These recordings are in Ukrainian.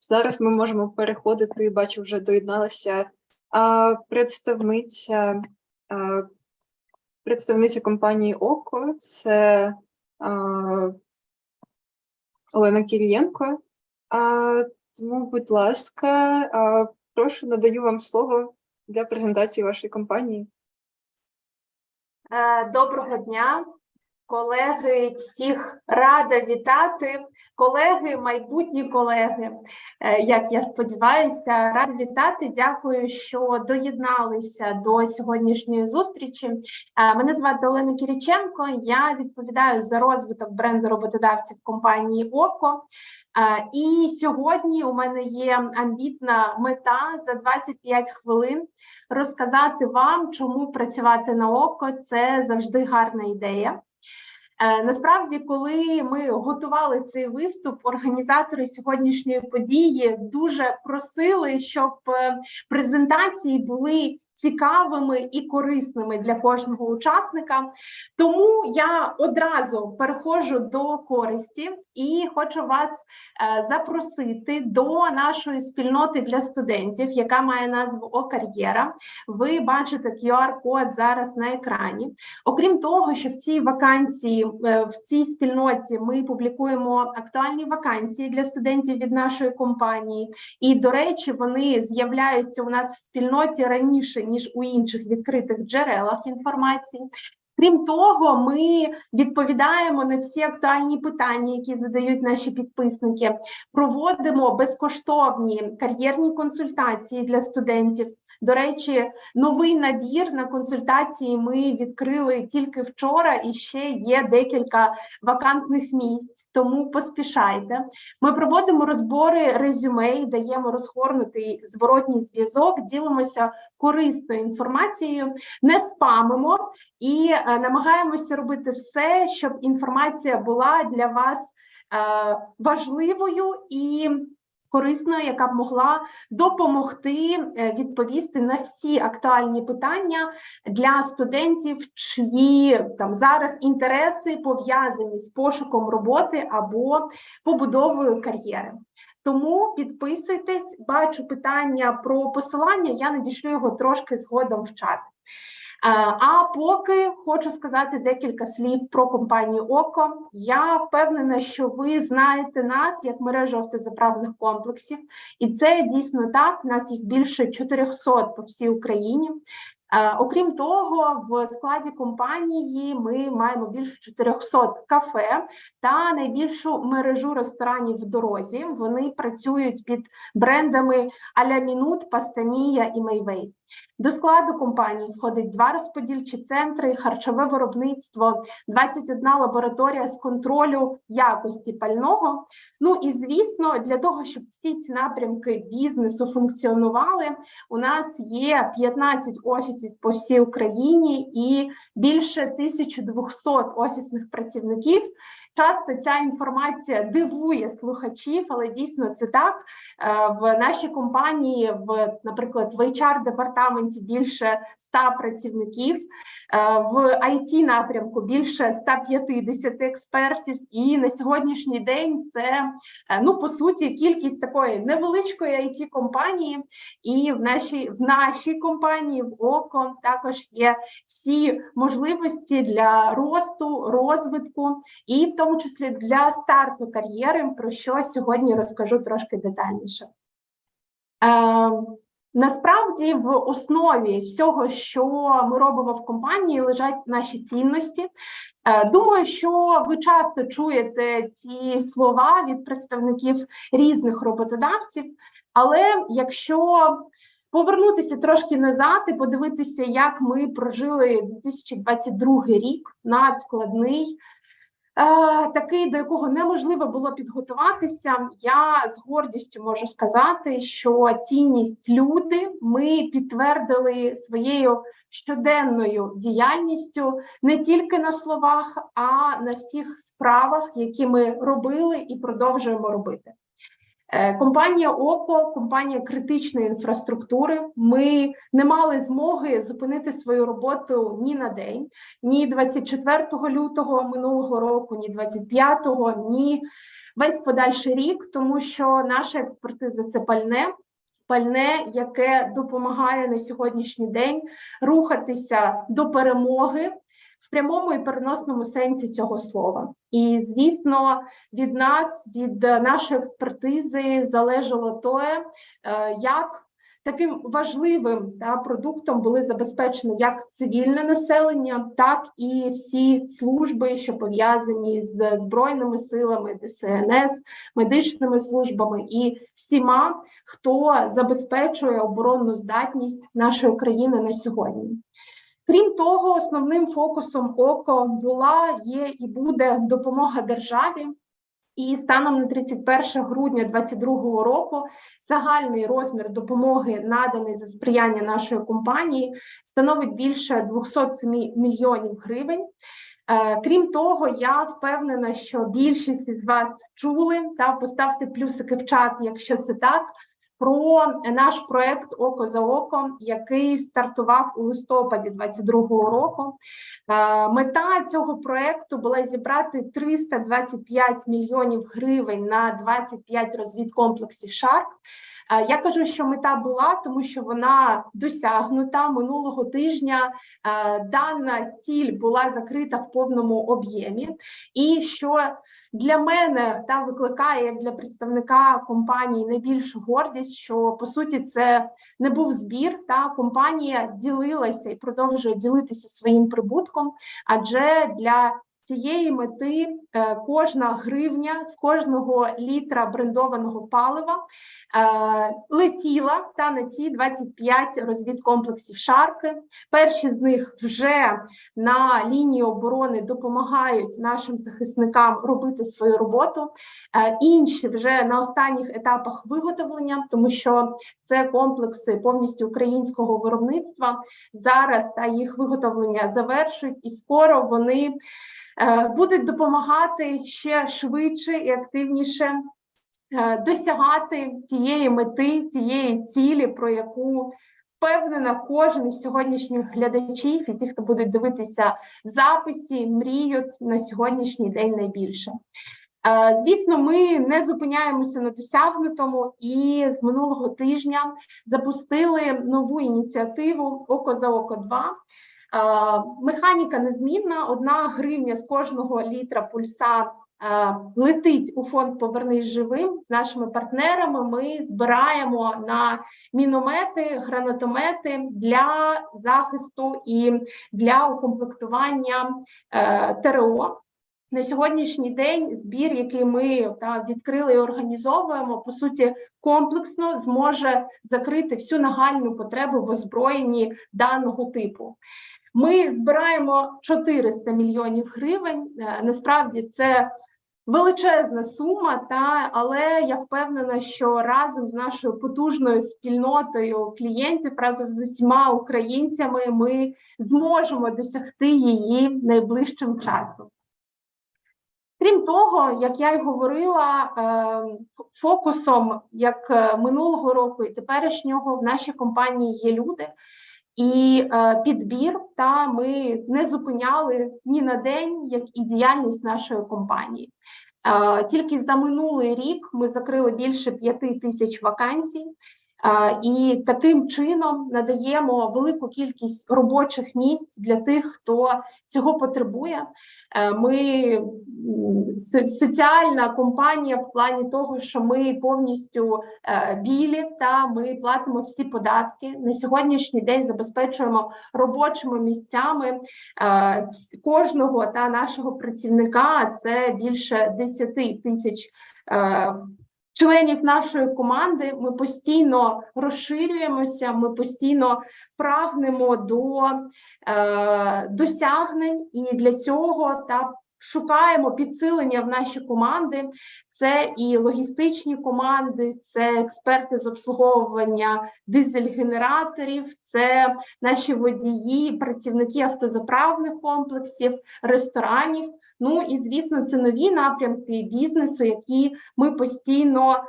Зараз ми можемо переходити, бачу, вже доєдналася представниця, представниця компанії ОКО, це Олена Кірієнко. А, тому, будь ласка, прошу, надаю вам слово для презентації вашої компанії. Е, Доброго дня, колеги, всіх рада вітати. Колеги, майбутні колеги, е, як я сподіваюся, рада вітати. Дякую, що доєдналися до сьогоднішньої зустрічі. Е, Мене звати Олена Кіріченко. Я відповідаю за розвиток бренду роботодавців компанії ОКО. Е, І сьогодні у мене є амбітна мета за 25 хвилин розказати вам, чому працювати на око це завжди гарна ідея. Е, Насправді, коли ми готували цей виступ, організатори сьогоднішньої події дуже просили, щоб е, презентації були цікавими і корисними для кожного учасника. Тому я одразу переходжу до користі і хочу вас е, запросити до нашої спільноти для студентів, яка має назву О-кар'єра. Ви бачите QR-код зараз на екрані. Окрім того, що в цій вакансії, е, в цій спільноті ми публікуємо актуальні вакансії для студентів від нашої компанії. І, до речі, вони з'являються у нас в спільноті раніше, ніж у інших відкритих джерелах інформації. Крім того, ми відповідаємо на всі актуальні питання, які задають наші підписники. Проводимо безкоштовні кар'єрні консультації для студентів. До речі, новий набір на консультації ми відкрили тільки вчора, і ще є декілька вакантних місць, тому поспішайте. Ми проводимо розбори резюме, даємо розгорнутий зворотній зв'язок, ділимося корисною інформацією, не спамимо і е, намагаємося робити все, щоб інформація була для вас е, важливою і корисною, яка б могла допомогти е, відповісти на всі актуальні питання для студентів, чиї там зараз інтереси пов'язані з пошуком роботи або побудовою кар'єри. Тому підписуйтесь, бачу питання про посилання, я надішлю його трошки згодом в чат. Е, А поки хочу сказати декілька слів про компанію ОКО. Я впевнена, що ви знаєте нас як мережу автозаправних комплексів, і це дійсно так. Нас їх більше 400 по всій Україні. Е, Окрім того, в складі компанії ми маємо більше 400 кафе та найбільшу мережу ресторанів в дорозі. Вони працюють під брендами Аля Мінут, Пастанія і Мейвей. До складу компанії входить два розподільчі центри, харчове виробництво, 21 лабораторія з контролю якості пального. Ну і звісно, для того, щоб всі ці напрямки бізнесу функціонували, у нас є 15 офісів по всій Україні і більше 1200 офісних працівників. Часто ця інформація дивує слухачів, але дійсно це так. Е, В нашій компанії, в, наприклад, в HR-департаменті більше 100 працівників, е, в IT напрямку більше 150 експертів. І на сьогоднішній день це е, ну по суті кількість такої невеличкої it компанії. І в нашій в нашій компанії в ОКО також є всі можливості для росту, розвитку і в тому числі для старту кар'єри, про що сьогодні розкажу трошки детальніше. Е, Насправді, в основі всього, що ми робимо в компанії, лежать наші цінності. Е, Думаю, що ви часто чуєте ці слова від представників різних роботодавців, але якщо повернутися трошки назад і подивитися, як ми прожили 2022 рік, надскладний, такий, до якого неможливо було підготуватися. Я з гордістю можу сказати, що цінність люди ми підтвердили своєю щоденною діяльністю не тільки на словах, а на всіх справах, які ми робили і продовжуємо робити. Е, Компанія ОКО, компанія критичної інфраструктури. Ми не мали змоги зупинити свою роботу ні на день, ні 24 лютого минулого року, ні 25-го, ні весь подальший рік, тому що наша експертиза це пальне. Пальне, яке допомагає на сьогоднішній день рухатися до перемоги в прямому і переносному сенсі цього слова. І звісно, від нас, від нашої експертизи, залежало те, е, як таким важливим та, продуктом були забезпечені як цивільне населення, так і всі служби, що пов'язані з збройними силами, ДСНС, медичними службами і всіма, хто забезпечує оборонну здатність нашої країни на сьогодні. Крім того, основним фокусом ОКО була, є і буде допомога державі. І станом на 31 грудня 2022 року загальний розмір допомоги, наданий за сприяння нашої компанії, становить більше 207 мільйонів гривень. Е, Крім того, я впевнена, що більшість із вас чули та поставте плюсики в чат, якщо це так. Про наш проект Око за око, який стартував у листопаді 2022 року. Е, Мета цього проекту була зібрати 325 мільйонів гривень на 25 розвідкомплексів ШАРК. Е, Я кажу, що мета була, тому що вона досягнута минулого тижня. е, Дана ціль була закрита в повному об'ємі, і що для мене та викликає як для представника компанії найбільшу гордість, що по суті це не був збір. Та компанія ділилася і продовжує ділитися своїм прибутком, адже для цієї мети е, кожна гривня з кожного літра брендованого палива е, летіла та на ці 25 розвідкомплексів шарки. Перші з них вже на лінії оборони допомагають нашим захисникам робити свою роботу. Е, Інші вже на останніх етапах виготовлення, тому що це комплекси повністю українського виробництва. Зараз та їх виготовлення завершують, і скоро вони будуть допомагати ще швидше і активніше е, досягати тієї мети, тієї цілі, про яку впевнена кожен із сьогоднішніх глядачів і ті, хто будуть дивитися в записі, мріють на сьогоднішній день найбільше. Е, Звісно, ми не зупиняємося на досягнутому, і з минулого тижня запустили нову ініціативу Око за око 2 Е, Механіка незмінна. Одна гривня з кожного літра пульса е, летить у фонд Повернись живим з нашими партнерами. Ми збираємо на міномети, гранатомети для захисту і для укомплектування е, ТРО. На сьогоднішній день збір, який ми та відкрили і організовуємо, по суті, комплексно зможе закрити всю нагальну потребу в озброєнні даного типу. Ми збираємо 400 мільйонів гривень. Е, Насправді це величезна сума, та але я впевнена, що разом з нашою потужною спільнотою клієнтів, разом з усіма українцями, ми зможемо досягти її найближчим часом. Крім того, як я й говорила, е, фокусом як е, минулого року і теперішнього в нашій компанії є люди і е, підбір. Та ми не зупиняли ні на день, як і діяльність нашої компанії. Е, Тільки за минулий рік ми закрили більше п'яти тисяч вакансій. І таким чином надаємо велику кількість робочих місць для тих, хто цього потребує. Е, Ми соціальна компанія в плані того, що ми повністю е, білі та ми платимо всі податки. На сьогоднішній день забезпечуємо робочими місцями е, кожного та нашого працівника. Це більше 10 тисяч. Членів нашої команди ми постійно розширюємося, ми постійно прагнемо до е, досягнень, і для цього та шукаємо підсилення в наші команди. Це і логістичні команди, це експерти з обслуговування дизель-генераторів, це наші водії, працівники автозаправних комплексів, ресторанів. Ну і звісно, це нові напрямки бізнесу, які ми постійно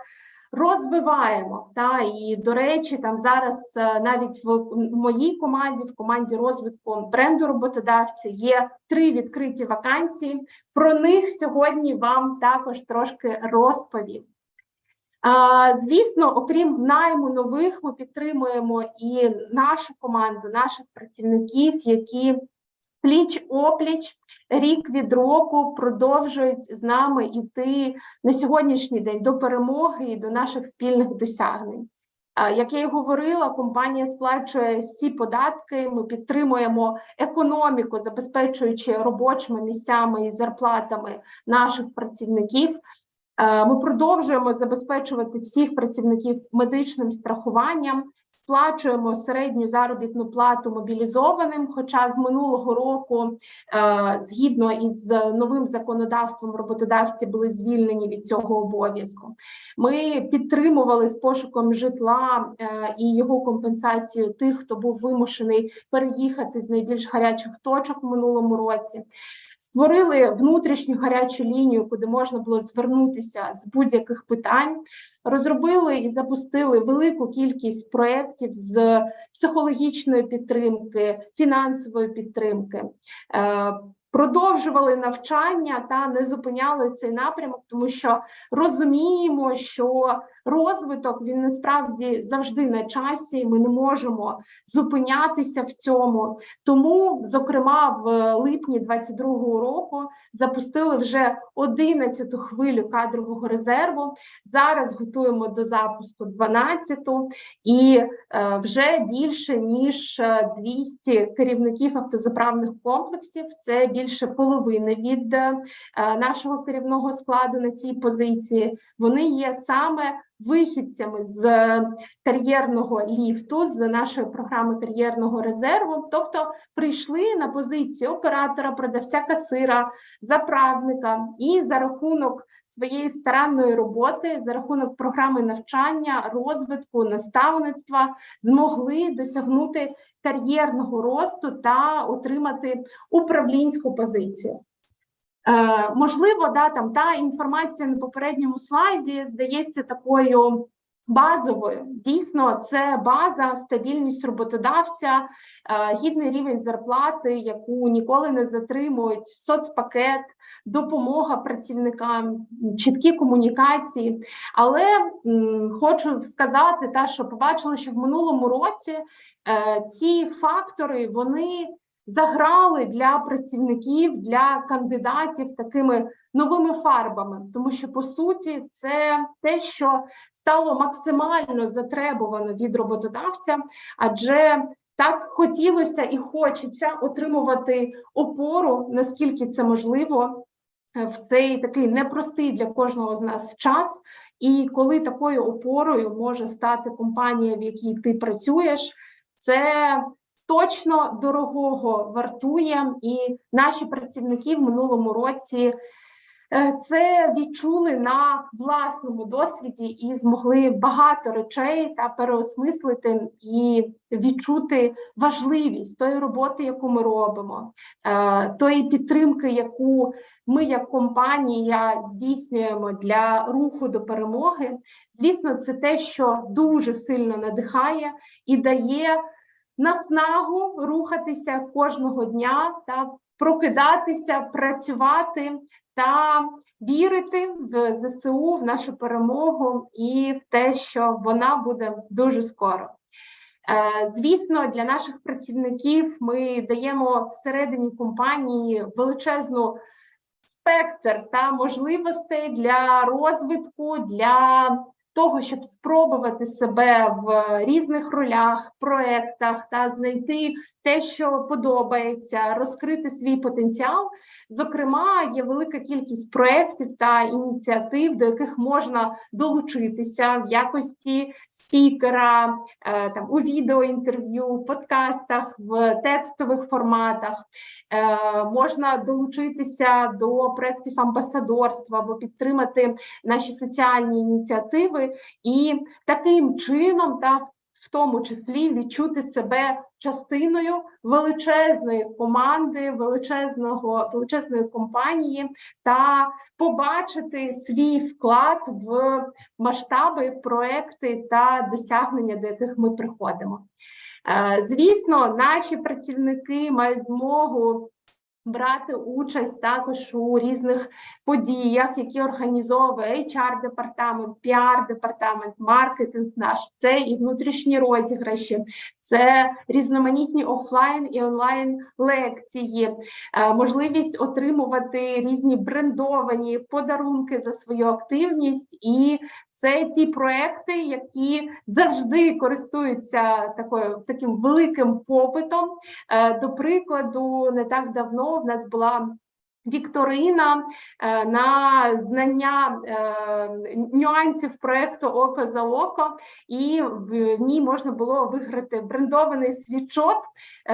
розвиваємо. Та і до речі, там зараз е, навіть в моїй команді, в команді розвитку бренду роботодавця, є три відкриті вакансії. Про них сьогодні вам також трошки розповім. Звісно, окрім найму нових, ми підтримуємо і нашу команду, наших працівників, які пліч опліч, рік від року продовжують з нами йти на сьогоднішній день до перемоги і до наших спільних досягнень. Як я і говорила, компанія сплачує всі податки. Ми підтримуємо економіку, забезпечуючи робочими місцями і зарплатами наших працівників. Ми продовжуємо забезпечувати всіх працівників медичним страхуванням, сплачуємо середню заробітну плату мобілізованим. Хоча з минулого року, е, згідно із новим законодавством, роботодавці були звільнені від цього обов'язку. Ми підтримували з пошуком житла е, і його компенсацією тих, хто був вимушений переїхати з найбільш гарячих точок в минулому році. Створили внутрішню гарячу лінію, куди можна було звернутися з будь-яких питань. Розробили і запустили велику кількість проєктів з психологічної підтримки, фінансової підтримки. Е, Продовжували навчання та не зупиняли цей напрямок, тому що розуміємо, що розвиток він насправді завжди на часі. і Ми не можемо зупинятися в цьому. Тому, зокрема, в липні 22-го року запустили вже 11-ту хвилю кадрового резерву. Зараз готуємо до запуску 12-ту і е, вже більше ніж е, 200 керівників автозаправних комплексів. Це більше половини від е, нашого керівного складу на цій позиції. Вони є саме вихідцями з кар'єрного ліфту, з нашої програми кар'єрного резерву, тобто прийшли на позицію оператора, продавця, касира, заправника і за рахунок своєї старанної роботи, за рахунок програми навчання, розвитку, наставництва змогли досягнути кар'єрного росту та отримати управлінську позицію. Е, можливо, да, там та інформація на попередньому слайді здається такою базовою. Дійсно, це база, стабільність роботодавця, е, гідний рівень зарплати, яку ніколи не затримують, соцпакет, допомога працівникам, чіткі комунікації. Але хочу сказати, та що побачили, що в минулому році е, ці фактори вони заграли для працівників, для кандидатів такими новими фарбами, тому що по суті це те, що стало максимально затребувано від роботодавця, адже так хотілося і хочеться отримувати опору, наскільки це можливо. е, В цей такий непростий для кожного з нас час, і коли такою опорою може стати компанія, в якій ти працюєш, це точно дорогого вартує, і наші працівники в минулому році це відчули на власному досвіді і змогли багато речей та переосмислити і відчути важливість тої роботи, яку ми робимо, е, тої підтримки, яку ми як компанія здійснюємо для руху до перемоги. Звісно, це те, що дуже сильно надихає і дає наснагу рухатися кожного дня та прокидатися, працювати та вірити в ЗСУ, в нашу перемогу і в те, що вона буде дуже скоро. Е, Звісно, для наших працівників ми даємо всередині компанії величезну спектр та можливостей для розвитку, для того, щоб спробувати себе в різних ролях, проектах та знайти те, що подобається, розкрити свій потенціал. Зокрема, є велика кількість проєктів та ініціатив, до яких можна долучитися в якості спікера, е, там у відеоінтерв'ю, подкастах, в текстових форматах. Е, Можна долучитися до проєктів амбасадорства або підтримати наші соціальні ініціативи, і таким чином та в в тому числі відчути себе частиною величезної команди, величезного величезної компанії та побачити свій вклад в масштаби, проекти та досягнення, до яких ми приходимо. Е, Звісно, наші працівники мають змогу брати участь також у різних подіях, які організовує HR-департамент, піар-департамент, маркетинг наш, це і внутрішні розіграші, це різноманітні офлайн і онлайн лекції, е, можливість отримувати різні брендовані подарунки за свою активність і це ті проекти, які завжди користуються такою таким великим попитом. Е, До прикладу, не так давно в нас була. Вікторина е, на знання е, нюансів проекту Око за око, і в ній можна було виграти брендований свічот.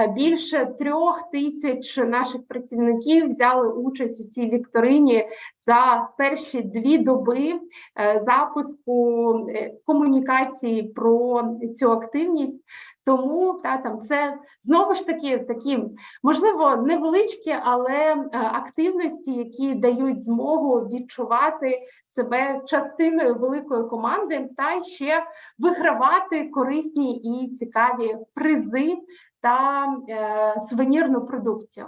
Більше трьох тисяч наших працівників взяли участь у цій вікторині за перші дві доби е, запуску е, комунікації про цю активність. Тому та там це знову ж таки такі можливо невеличкі, але е, активності, які дають змогу відчувати себе частиною великої команди, та ще вигравати корисні і цікаві призи та е, сувенірну продукцію.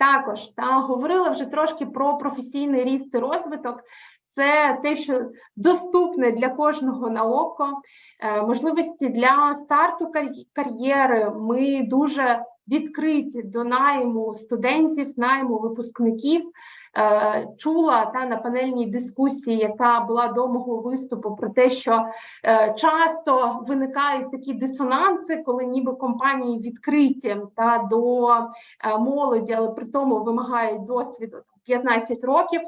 Також та говорила вже трошки про професійний ріст і розвиток. Це те, що доступне для кожного на око, Е, можливості для старту кар'єри. Ми дуже відкриті до найму студентів, найму випускників. Е, Чула та на панельній дискусії, яка була до мого виступу, про те, що е, часто виникають такі дисонанси, коли ніби компанії відкриті та до е, молоді, але при тому вимагають досвіду 15 років.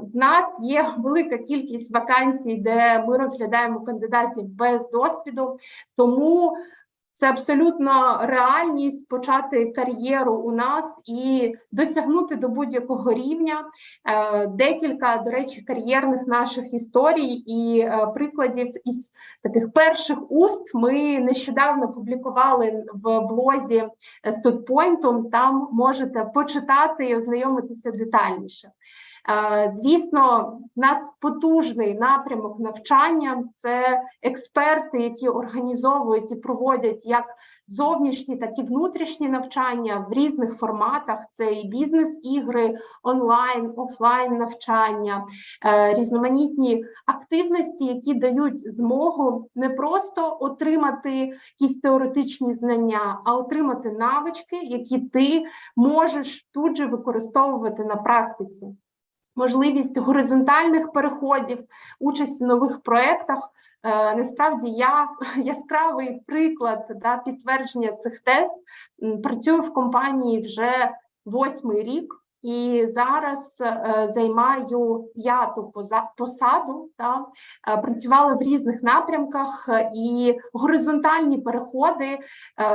В нас є велика кількість вакансій, де ми розглядаємо кандидатів без досвіду, тому це абсолютно реальність почати кар'єру у нас і досягнути до будь-якого рівня. Е, Декілька, до речі, кар'єрних наших історій і е, прикладів із таких перших уст ми нещодавно публікували в блозі Студпойнту. Там можете почитати і ознайомитися детальніше. Е, Звісно, в нас потужний напрямок навчання. Це експерти, які організовують і проводять як зовнішні, так і внутрішні навчання в різних форматах. Це і бізнес-ігри, онлайн, офлайн навчання, е, різноманітні активності, які дають змогу не просто отримати якісь теоретичні знання, а отримати навички, які ти можеш тут же використовувати на практиці можливість горизонтальних переходів, участь у нових проєктах. Е, Насправді я яскравий приклад да, підтвердження цих тез. Працюю в компанії вже восьмий рік. І зараз е, займаю п'яту посаду. Та е, працювала в різних напрямках і горизонтальні переходи,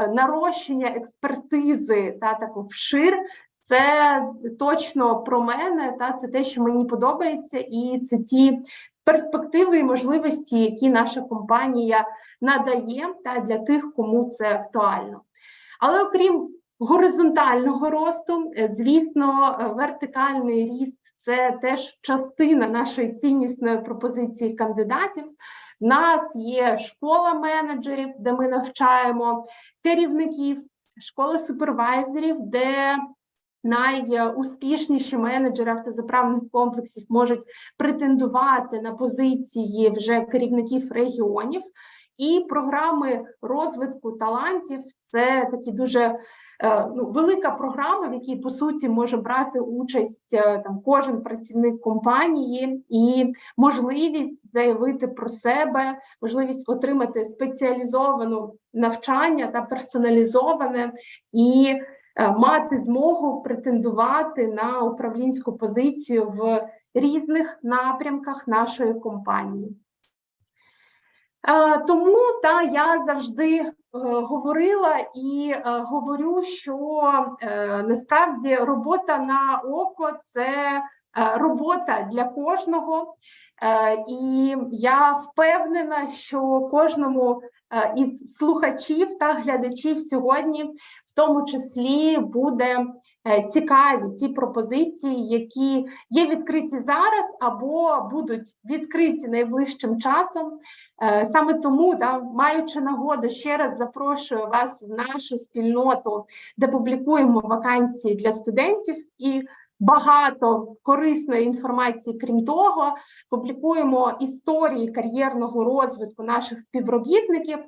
нарощення експертизи та таку вшир це точно про мене, та це те, що мені подобається, і це ті перспективи і можливості, які наша компанія надає та для тих, кому це актуально. Але окрім горизонтального росту, е, звісно, е, вертикальний ріст це теж частина нашої ціннісної пропозиції кандидатів. У нас є школа менеджерів, де ми навчаємо керівників, школа супервайзерів, де найуспішніші менеджери автозаправних комплексів можуть претендувати на позиції вже керівників регіонів. І програми розвитку талантів це такі дуже е, ну, велика програма, в якій по суті може брати участь е, там кожен працівник компанії, і можливість заявити про себе, можливість отримати спеціалізовану навчання та персоналізоване і мати змогу претендувати на управлінську позицію в різних напрямках нашої компанії. Е, Тому та я завжди е, говорила і е, говорю, що е, насправді робота на око це е, робота для кожного. Е, І я впевнена, що кожному е, із слухачів та глядачів сьогодні, тому числі буде е, цікаві ті пропозиції, які є відкриті зараз або будуть відкриті найближчим часом. Е, Саме тому, да, маючи нагоду, ще раз запрошую вас в нашу спільноту, де публікуємо вакансії для студентів і багато корисної інформації. Крім того, публікуємо історії кар'єрного розвитку наших співробітників.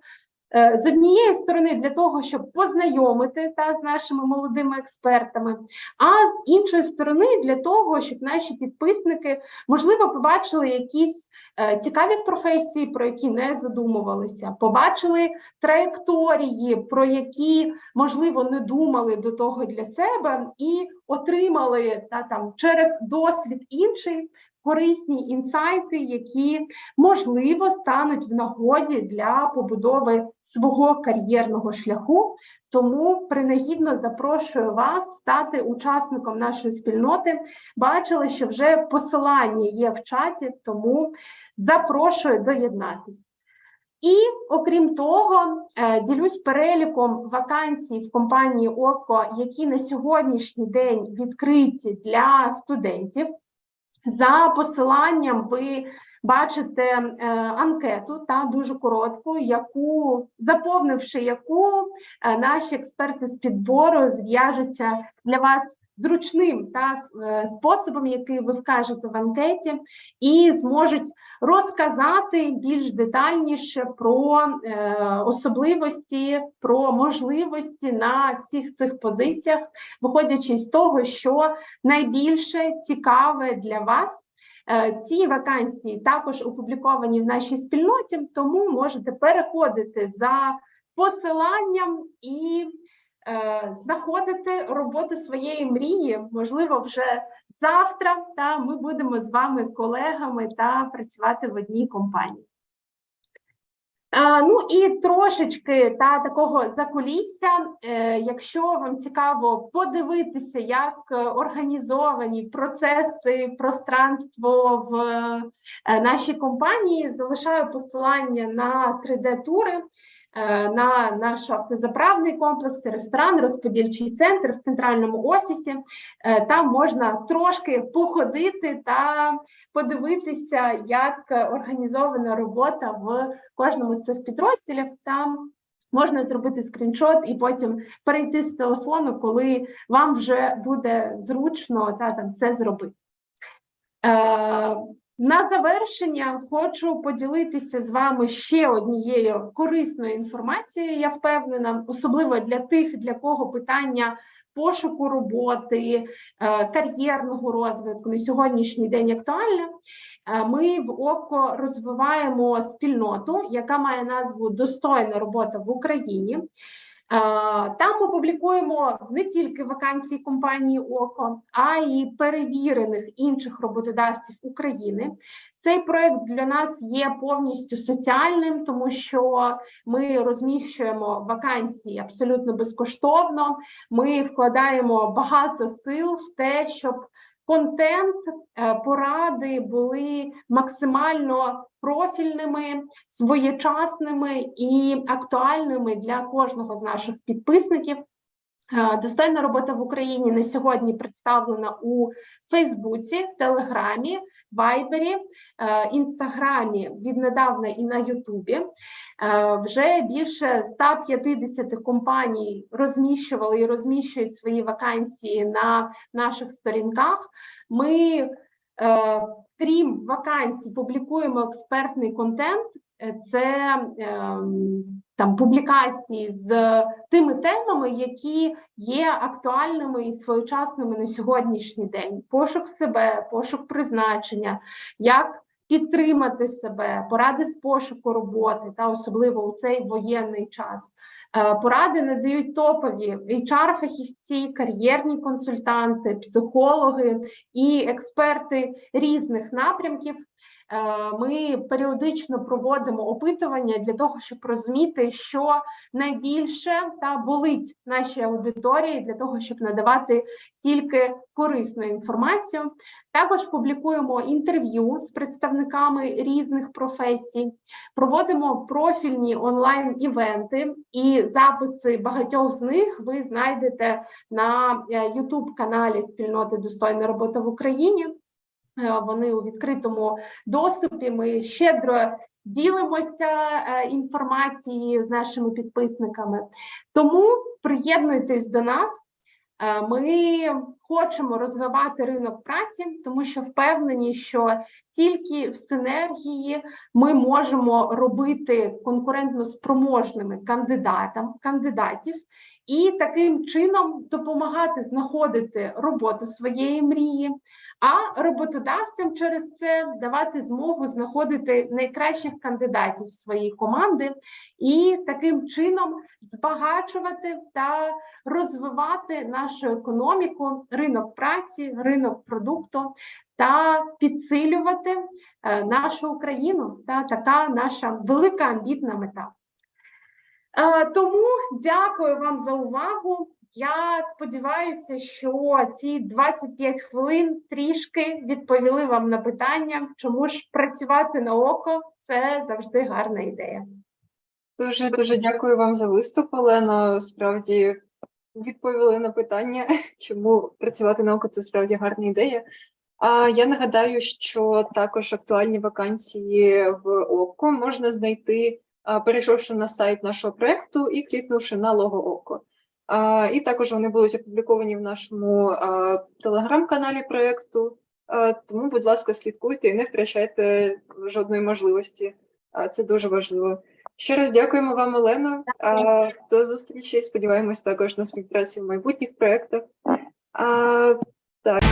Е, З однієї сторони, для того, щоб познайомити та з нашими молодими експертами, а з іншої сторони, для того, щоб наші підписники можливо побачили якісь е, цікаві професії, про які не задумувалися, побачили траєкторії, про які можливо не думали до того для себе, і отримали та там через досвід інший корисні інсайти, які можливо стануть в нагоді для побудови свого кар'єрного шляху. Тому принагідно запрошую вас стати учасником нашої спільноти. Бачили, що вже посилання є в чаті, тому запрошую доєднатись. І окрім того, е, ділюсь переліком вакансій в компанії ОКО, які на сьогоднішній день відкриті для студентів. За посиланням ви бачите е, анкету та дуже коротку, яку заповнивши яку е, наші експерти з підбору зв'яжуться для вас зручним та е, способом, який ви вкажете в анкеті, і зможуть розказати більш детальніше про е, особливості, про можливості на всіх цих позиціях, виходячи з того, що найбільше цікаве для вас. Е, Ці вакансії також опубліковані в нашій спільноті, тому можете переходити за посиланням і знаходити роботу своєї мрії, можливо, вже завтра. Та ми будемо з вами колегами та працювати в одній компанії. Е, Ну і трошечки та такого закулісся, е, якщо вам цікаво подивитися, як е, організовані процеси, пространство в е, нашій компанії, залишаю посилання на 3D-тури. Е, На наш автозаправний комплекс, ресторан, розподільчий центр в центральному офісі. Е, Там можна трошки походити та подивитися, як організована робота в кожному з цих підрозділів. Там можна зробити скріншот і потім перейти з телефону, коли вам вже буде зручно та там це зробити. Е, на завершення хочу поділитися з вами ще однією корисною інформацією. Я впевнена, особливо для тих, для кого питання пошуку роботи, е, кар'єрного розвитку на сьогоднішній день актуальне. Е, Ми в ОКО розвиваємо спільноту, яка має назву Достойна робота в Україні. Там ми публікуємо не тільки вакансії компанії ОКО, а й перевірених інших роботодавців України. Цей проект для нас є повністю соціальним, тому що ми розміщуємо вакансії абсолютно безкоштовно. Ми вкладаємо багато сил в те, щоб контент, е, поради були максимально профільними, своєчасними і актуальними для кожного з наших підписників. Е, Достойна робота в Україні на сьогодні представлена у Фейсбуці, Телеграмі, Вайбері, е, Інстаграмі віднедавна і на Ютубі. Е, Вже більше 150 компаній розміщували і розміщують свої вакансії на наших сторінках. Ми, крім вакансій, публікуємо експертний контент. Це ем, там публікації з тими темами, які є актуальними і своєчасними на сьогоднішній день: пошук себе, пошук призначення, як підтримати себе, поради з пошуку роботи, та особливо у цей воєнний час. Е, Поради надають топові HR-фахівці, кар'єрні консультанти, психологи і експерти різних напрямків. Е, Ми періодично проводимо опитування для того, щоб розуміти, що найбільше та болить нашій аудиторії для того, щоб надавати тільки корисну інформацію. Також публікуємо інтерв'ю з представниками різних професій, проводимо профільні онлайн-івенти, і записи багатьох з них ви знайдете на youtube каналі спільноти Достойна робота в Україні. Е, Вони у відкритому доступі. Ми щедро ділимося е, інформацією з нашими підписниками. Тому приєднуйтесь до нас. Е, Ми хочемо розвивати ринок праці, тому що впевнені, що тільки в синергії ми можемо робити конкурентно спроможними кандидатам кандидатів і таким чином допомагати знаходити роботу своєї мрії, а роботодавцям через це давати змогу знаходити найкращих кандидатів своєї команди і таким чином збагачувати та розвивати нашу економіку, ринок праці, ринок продукту та підсилювати е, нашу Україну. Та така наша велика амбітна мета. Е, Тому дякую вам за увагу. Я сподіваюся, що ці 25 хвилин трішки відповіли вам на питання, чому ж працювати на око це завжди гарна ідея. Дуже дуже дякую вам за виступ, Олено. Справді відповіли на питання, чому працювати на око це справді гарна ідея. А я нагадаю, що також актуальні вакансії в ОКО можна знайти, перейшовши на сайт нашого проекту і клікнувши на лого ОКО. І також вони будуть опубліковані в нашому телеграм-каналі проекту. Тому, будь ласка, слідкуйте і не втрачайте жодної можливості. Це дуже важливо. Ще раз дякуємо вам, Олено. До зустрічі. Сподіваємось також на співпраці в майбутніх проєктах. Так.